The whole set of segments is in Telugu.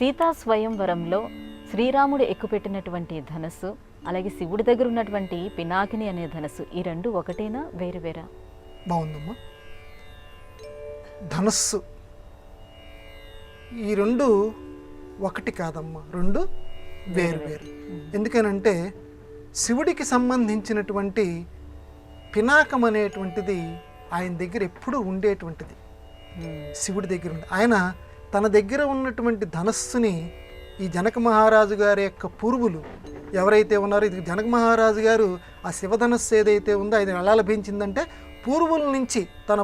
సీతా స్వయంవరంలో శ్రీరాముడు ఎక్కుపెట్టినటువంటి ధనస్సు అలాగే శివుడి దగ్గర ఉన్నటువంటి పినాకిని అనే ధనస్సు ఈ రెండు ఒకటేనా వేరు వేరా? బాగుందమ్మా. ధనస్సు. ఈ రెండు ఒకటి కాదమ్మా. రెండు వేరు వేరు ఎందుకనంటే శివుడికి సంబంధించినటువంటి పినాకం అనేటువంటిది ఆయన దగ్గర ఎప్పుడూ ఉండేటువంటిది. శివుడి దగ్గర ఉంది ఆయన తన దగ్గర ఉన్నటువంటి ధనస్సుని ఈ జనక మహారాజు గారి యొక్క పూర్వులు ఎవరైతే ఉన్నారో ఇది జనక మహారాజు గారు ఆ శివధనస్సు ఏదైతే ఉందో అది ఎలా లభించిందంటే పూర్వుల నుంచి తన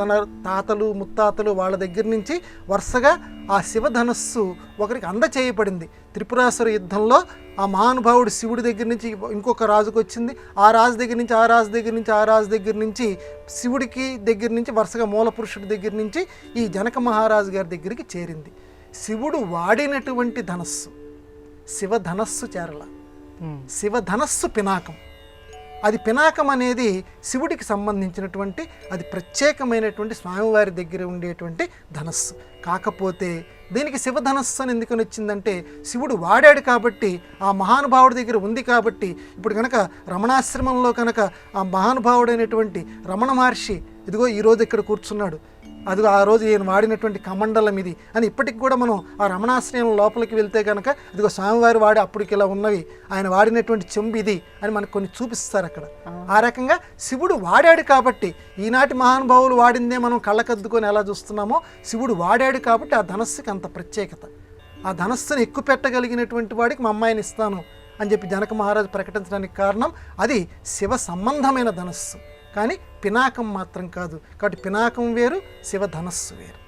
తన తాతలు ముత్తాతలు వాళ్ళ దగ్గర నుంచి వరుసగా ఆ శివధనస్సు ఒకరికి అందచేయబడింది. త్రిపురాసుర యుద్ధంలో ఆ మహానుభావుడు శివుడి దగ్గర నుంచి ఇంకొక రాజుకు వచ్చింది. ఆ రాజు దగ్గర నుంచి ఆ రాజు దగ్గర నుంచి ఆ రాజు దగ్గర నుంచి శివుడికి దగ్గర నుంచి వరుసగా మూల పురుషుడి దగ్గర నుంచి ఈ జనక మహారాజు గారి దగ్గరికి చేరింది. శివుడు వాడినటువంటి ధనస్సు శివధనస్సు చేరల. శివధనస్సు పినాకం. అది పినాకం అనేది శివుడికి సంబంధించినటువంటి అది ప్రత్యేకమైనటువంటి స్వామివారి దగ్గర ఉండేటువంటి ధనస్సు. కాకపోతే దీనికి శివధనస్సు అని ఎందుకని వచ్చిందంటే శివుడు వాడాడు కాబట్టి ఆ మహానుభావుడి దగ్గర ఉంది కాబట్టి ఇప్పుడు కనుక రమణాశ్రమంలో కనుక ఆ మహానుభావుడైనటువంటి రమణ మహర్షి ఇదిగో ఈరోజు ఇక్కడ కూర్చున్నాడు. అదిగో ఆ రోజు ఈయన వాడినటువంటి కమండలం ఇది అని ఇప్పటికి కూడా మనం ఆ రమణాశ్రయం లోపలికి వెళ్తే కనుక ఇదిగో స్వామివారి వాడి అప్పటికి ఇలా ఉన్నవి ఆయన వాడినటువంటి చెంబు ఇది అని మనకు కొన్ని చూపిస్తారు అక్కడ. ఆ రకంగా శివుడు వాడాడు కాబట్టి ఈనాటి మహానుభావులు వాడిందే మనం కళ్ళకద్దుకొని ఎలా చూస్తున్నామో శివుడు వాడాడు కాబట్టి ఆ ధనస్సుకి అంత ప్రత్యేకత. ఆ ధనస్సును ఎక్కువ పెట్టగలిగినటువంటి వాడికి మా అమ్మాయిని ఇస్తాను అని చెప్పి జనక మహారాజు ప్రకటించడానికి కారణం అది శివ సంబంధమైన ధనస్సు. కానీ పినాకం మాత్రం కాదు. కాబట్టి పినాకం వేరు శివధనస్సు వేరు.